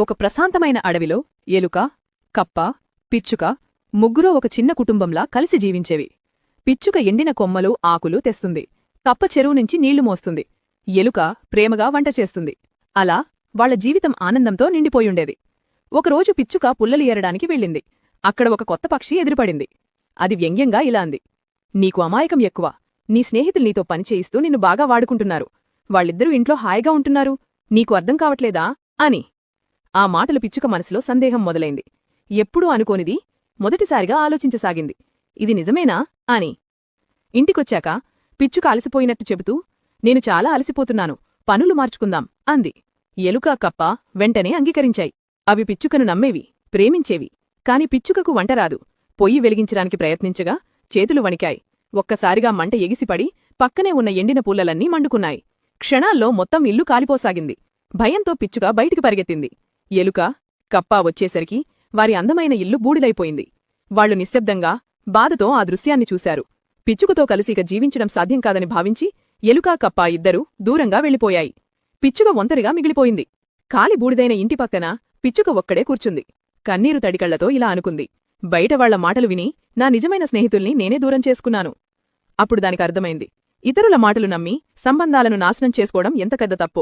ఒక ప్రశాంతమైన అడవిలో ఎలుక కప్ప పిచ్చుక ముగ్గురూ ఒక చిన్న కుటుంబంలా కలిసి జీవించేవి. పిచ్చుక ఎండిన కొమ్మలు ఆకులు తెస్తుంది. కప్ప చెరువు నుంచి నీళ్ళు మోస్తుంది. ఎలుక ప్రేమగా వంట చేస్తుంది. అలా వాళ్ళ జీవితం ఆనందంతో నిండిపోయుండేది. ఒకరోజు పిచ్చుక పుల్లలు ఏరడానికి వెళ్ళింది. అక్కడ ఒక కొత్త పక్షి ఎదురుపడింది. అది వ్యంగ్యంగా ఇలా అంది. నీకు అమాయకం ఎక్కువ. నీ స్నేహితులు నీతో పనిచేయిస్తూ నిన్ను బాగా వాడుకుంటున్నారు. వాళ్ళిద్దరూ ఇంట్లో హాయిగా ఉంటున్నారు. నీకు అర్థం కావట్లేదా? అని. ఆ మాటలు పిచ్చుక మనసులో సందేహం మొదలైంది. ఎప్పుడూ అనుకోనిది మొదటిసారిగా ఆలోచించసాగింది. ఇది నిజమేనా? అని. ఇంటికొచ్చాక పిచ్చుక అలసిపోయినట్టు చెబుతూ నేను చాలా అలసిపోతున్నాను పనులు మార్చుకుందాం అంది. ఎలుక కప్ప వెంటనే అంగీకరించాయి. అవి పిచ్చుకను నమ్మేవి ప్రేమించేవి. కాని పిచ్చుకకు వంటరాదు పొయ్యి వెలిగించడానికి ప్రయత్నించగా చేతులు వణికాయి. ఒక్కసారిగా మంట ఎగిసిపడి పక్కనే ఉన్న ఎండిన పూలలన్నీ మండుకున్నాయి. క్షణాల్లో మొత్తం ఇల్లు కాలిపోసాగింది. భయంతో పిచ్చుక బయటికి పరిగెత్తింది. ఎలుక కప్ప వచ్చేసరికి వారి అందమైన ఇల్లు బూడిదైపోయింది. వాళ్ళు నిశ్శబ్దంగా బాధతో ఆ దృశ్యాన్ని చూశారు. పిచ్చుకతో కలిసి ఇక జీవించడం సాధ్యం కాదని భావించి ఎలుకా కప్ప ఇద్దరూ దూరంగా వెళ్ళిపోయాయి. పిచ్చుక ఒంటరిగా మిగిలిపోయింది. కాలి బూడిదైన ఇంటి పక్కన పిచ్చుక ఒక్కడే కూర్చుంది. కన్నీరు తడికళ్ళతో ఇలా అనుకుంది. బయట వాళ్ళ మాటలు విని నా నిజమైన స్నేహితుల్ని నేనే దూరం చేసుకున్నాను. అప్పుడు దానికి అర్థమైంది. ఇతరుల మాటలు నమ్మి సంబంధాలను నాశనం చేసుకోవడం ఎంత పెద్ద తప్పో.